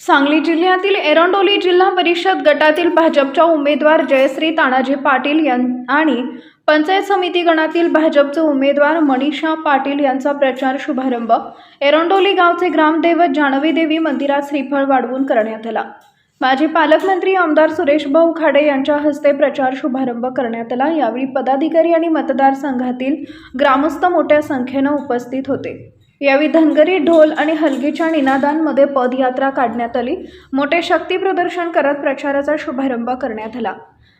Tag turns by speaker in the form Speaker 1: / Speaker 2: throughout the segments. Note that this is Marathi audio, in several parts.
Speaker 1: सांगली जिल्ह्यातील एरंडोली जिल्हा परिषद गटातील भाजपच्या उमेदवार जयश्री तानाजी पाटील यां आणि पंचायत समिती गणातील भाजपचे उमेदवार मनीषा पाटील यांचा प्रचार शुभारंभ एरंडोली गावचे ग्रामदैवत जानवी देवी मंदिरात श्रीफळ वाढवून करण्यात आला. माजी पालकमंत्री आमदार सुरेश भाऊ खाडे यांच्या हस्ते प्रचार शुभारंभ करण्यात आला. यावेळी पदाधिकारी आणि मतदारसंघातील ग्रामस्थ मोठ्या संख्येनं उपस्थित होते. यावेळी धनगरी ढोल आणि हलगीच्या निनादांमध्ये पदयात्रा काढण्यात आली. मोठे शक्ती प्रदर्शन करत प्रचाराचा शुभारंभ करण्यात आला.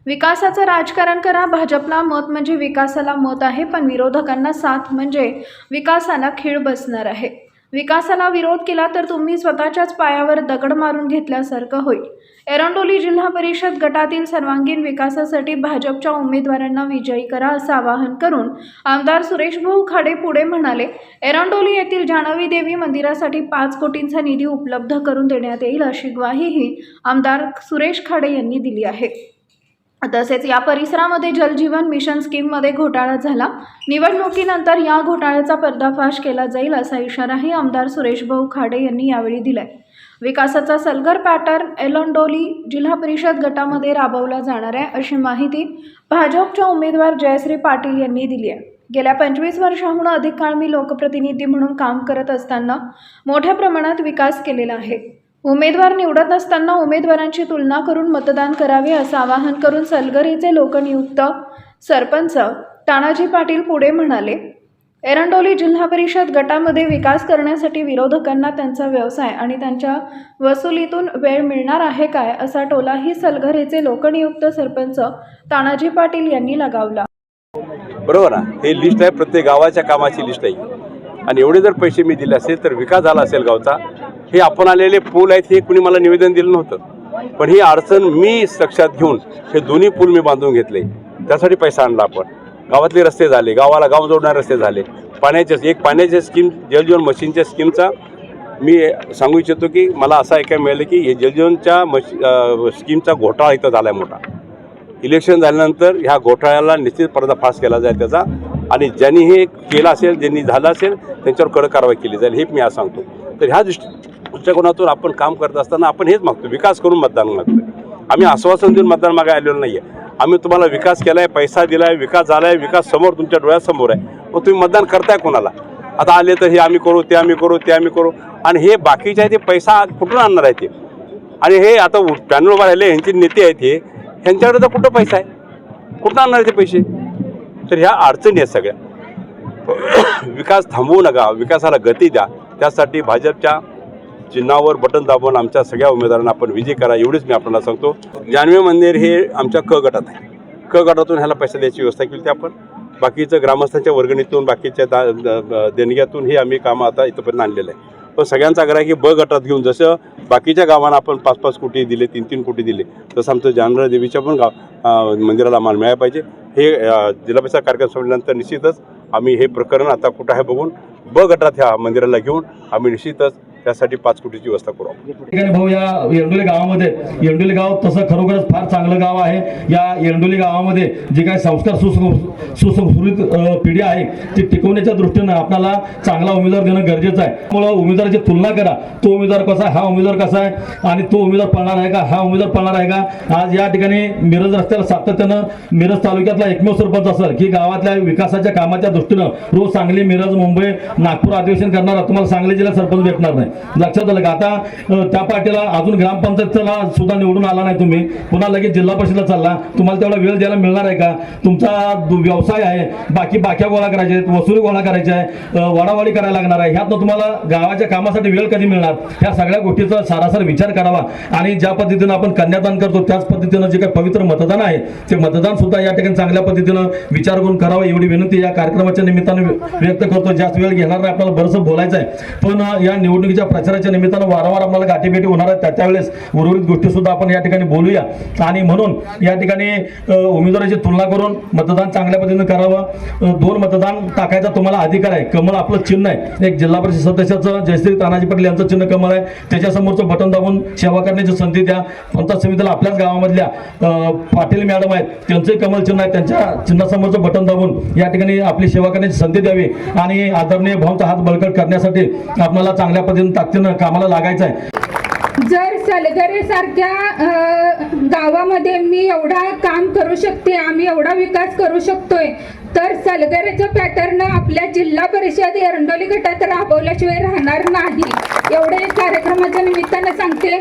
Speaker 1: विकासाचं राजकारण करा भाजपला मत म्हणजे विकासाला मत आहे पण विरोधकांना साथ म्हणजे विकासाला खीळ बसणार आहे. विकासाला विरोध केला तर तुम्ही स्वतःच्याच पायावर दगड मारून घेतल्यासारखं होईल. एरंडोली जिल्हा परिषद गटातील सर्वांगीण विकासासाठी भाजपच्या उमेदवारांना विजयी करा असं आवाहन करून आमदार सुरेश भाऊ खाडे पुढे म्हणाले एरंडोली येथील जानवी देवी मंदिरासाठी पाच कोटींचा निधी उपलब्ध करून देण्यात येईल अशी ग्वाहीही आमदार सुरेश खाडे यांनी दिली आहे. तसेच या परिसरामध्ये जलजीवन मिशन स्कीममध्ये घोटाळा झाला. निवडणुकीनंतर या घोटाळ्याचा पर्दाफाश केला जाईल असा इशाराही आमदार सुरेश भाऊ खाडे यांनी यावेळी दिलाय. विकासाचा सलगर पॅटर्न एलोंडोली जिल्हा परिषद गटामध्ये राबवला जाणार आहे अशी माहिती भाजपच्या उमेदवार जयश्री पाटील यांनी दिली आहे. गेल्या पंचवीस वर्षाहून अधिक काळ मी लोकप्रतिनिधी म्हणून काम करत असताना मोठ्या प्रमाणात विकास केलेला आहे. उमेदवार निवडत असताना उमेदवारांची तुलना करून मतदान करावे असं आवाहन करून सलगरीचे लोकनियुक्त सरपंच तानाजी पाटील पुढे म्हणाले एरंडोली जिल्हा परिषद गटामध्ये विकास करण्यासाठी विरोधकांना त्यांचा व्यवसाय आणि त्यांच्या वसुलीतून वेळ मिळणार आहे काय? असा टोलाही सलगरेचे लोकनियुक्त सरपंच तानाजी पाटील यांनी लगावला.
Speaker 2: बरोबर ना हे लिस्ट आहे. प्रत्येक गावाच्या कामाची लिस्ट आहे. आणि एवढे जर पैसे मी दिले असेल तर विकास झाला असेल गावचा हे आपण आलेले पूल आहेत हे कुणी मला निवेदन दिलं नव्हतं. पण ही अडचण मी लक्षात घेऊन हे दोन्ही पूल मी बांधून घेतले. त्यासाठी पैसा आणला आपण. गावातले रस्ते झाले गावाला गाव जोडणारे रस्ते झाले. पाण्याचे एक पाण्याच्या स्कीम जलजीवन मशीनच्या स्कीमचा मी सांगू इच्छितो की मला असं ऐकायला मिळालं की हे जलजीवनच्या मशी स्कीमचा घोटाळा इथं झाला आहे मोठा. इलेक्शन झाल्यानंतर ह्या घोटाळ्याला निश्चित पर्दाफाश केला जाईल त्याचा आणि ज्यांनी हे केलं असेल ज्यांनी झालं असेल त्यांच्यावर कडक कारवाई केली जाईल हे मी आज सांगतो. तर ह्या दृष्टी दृष्टिकोनातून आपण काम करत असताना आपण हेच मागतो विकास करून मतदान मागतो आम्ही आश्वासन देऊन मतदान मागायला आलेलो नाही आहे आम्ही तुम्हाला विकास केला आहे पैसा दिला आहे विकास झाला आहे विकास समोर तुमच्या डोळ्यासमोर आहे. मग तुम्ही मतदान करताय कोणाला? आता आले तर हे आम्ही करू ते आम्ही करू ते आम्ही करू. आणि हे बाकीचे आहे ते पैसा कुठून आणणार आहे ते? आणि हे आता पॅनल उभा राहिले ह्यांचे नेते आहेत हे ह्यांच्याकडे तर कुठं पैसा आहे? कुठं आणणार आहे ते पैसे? तर ह्या अडचणी आहेत सगळ्या. विकास थांबवू नका विकासाला गती द्या. त्यासाठी भाजपच्या चिन्हावर बटन दाबून आमच्या सगळ्या उमेदवारांना आपण विजय करा एवढीच मी आपल्याला सांगतो. जानवी मंदिर हे आमच्या क गटात आहे. क गटातून ह्याला पैसा द्यायची व्यवस्था केली होती आपण. बाकीचं ग्रामस्थांच्या वर्गणीतून बाकीच्या दा द- देणग्यातून हे आम्ही कामं आता इथंपर्यंत आणलेलं आहे. पण सगळ्यांचा आग्रह आहे की ब गटात घेऊन जसं बाकीच्या गावांना आपण पाच पाच कोटी दिले तीन तीन कोटी दिले तसं आमचं जानरा देवीच्या पण गाव मंदिराला माल मिळायला पाहिजे. हे जिल्हा परिषद कार्यक्रम संपल्यानंतर निश्चितच आम्ही हे प्रकरण आता कुठं आहे बघून ब गटात ह्या मंदिराला घेऊन आम्ही निश्चितच त्यासाठी पाच कोटीची व्यवस्था करू आपण.
Speaker 3: भाऊ या येंडोली गावामध्ये येंडोली गाव तसं खरोखरच फार चांगलं गाव आहे. या एरडोली गावामध्ये जे काही संस्कार सुसंस्कृत पिढी आहे ती टिकवण्याच्या दृष्टीनं आपल्याला चांगला उमेदवार देणं गरजेचं आहे. त्यामुळं उमेदवाराची तुलना करा. तो उमेदवार कसा आहे हा उमेदवार कसा आहे आणि तो उमेदवार पळणार आहे का हा उमेदवार पळणार आहे का? आज या ठिकाणी मिरज रस्त्याला सातत्यानं मिरज तालुक्यातला एकमेव सरपंच असेल की गावातल्या विकासाच्या कामाच्या दृष्टीनं रोज सांगली मिरज मुंबई नागपूर अधिवेशन करणारा तुम्हाला सांगली जिल्हा सरपंच भेटणार नाही. लक्षात आलं का आता त्या पार्टीला अजून ग्रामपंचायतला सुद्धा निवडून आला नाही तुम्ही. पुन्हा लगेच जिल्हा परिषदला चालला. तुम्हाला तेवढा वेळ द्यायला मिळणार आहे का? तुमचा व्यवसाय आहे. बाकी बाक्या गोळा करायच्या आहेत वसुली गोळा करायच्या आहे वाडावाडी करायला लागणार आहे. ह्यातनं तुम्हाला गावाच्या कामासाठी वेळ कधी मिळणार? ह्या सगळ्या गोष्टीचा सारासार विचार करावा. आणि ज्या पद्धतीनं आपण कन्यादान करतो त्याच पद्धतीनं जे काही पवित्र मतदान आहे ते मतदान सुद्धा या ठिकाणी चांगल्या पद्धतीनं विचार करून करावा. एवढी विनंती या कार्यक्रमाच्या निमित्तानं व्यक्त करतो. जास्त वेळ घेणार नाही. आपल्याला बरंच बोलायचं आहे. पण या निवडणुकीच्या प्रचाराच्या निमित्तानं वारंवार आम्हाला गाठीभेटी होणार आहेत. त्या- त्यावेळेस उर्वरित गोष्टी सुद्धा आपण या ठिकाणी बोलूया. आणि म्हणून या ठिकाणी उमेदवाराची तुलना करून मतदान चांगल्या पद्धतीनं करावं. दोन मतदान टाकायचा तुम्हाला अधिकार आहे. कमळ आपलं चिन्ह आहे. एक जिल्हा परिषद सदस्याचं जयश्री तानाजी पाटील यांचं चिन्ह कमळ आहे. त्याच्यासमोरचं बटन दाबून सेवा करण्याची संधी द्या. पंचायत समितीला आपल्याच गावामधल्या पाटील मॅडम आहेत. त्यांचंही कमल चिन्ह आहे. त्यांच्या चिन्हासमोरचं बटन दाबून या ठिकाणी आपली सेवा करण्याची संधी द्यावी. आणि आदरणीय भावचा हात बळकट करण्यासाठी आपल्याला चांगल्या पद्धतीने ताकदीनं कामाला लागायचं आहे.
Speaker 4: जर सलगरे सारख्या गावामध्ये मी एवढा काम करू शकते आम्ही एवढा विकास करू शकतोय तर सलगरेचं पॅटर्न आपल्या जिल्हा परिषद एरंडोली गटात राबवल्याशिवाय राहणार नाही. एवढे कार्यक्रमाच्या निमित्तानं सांगते.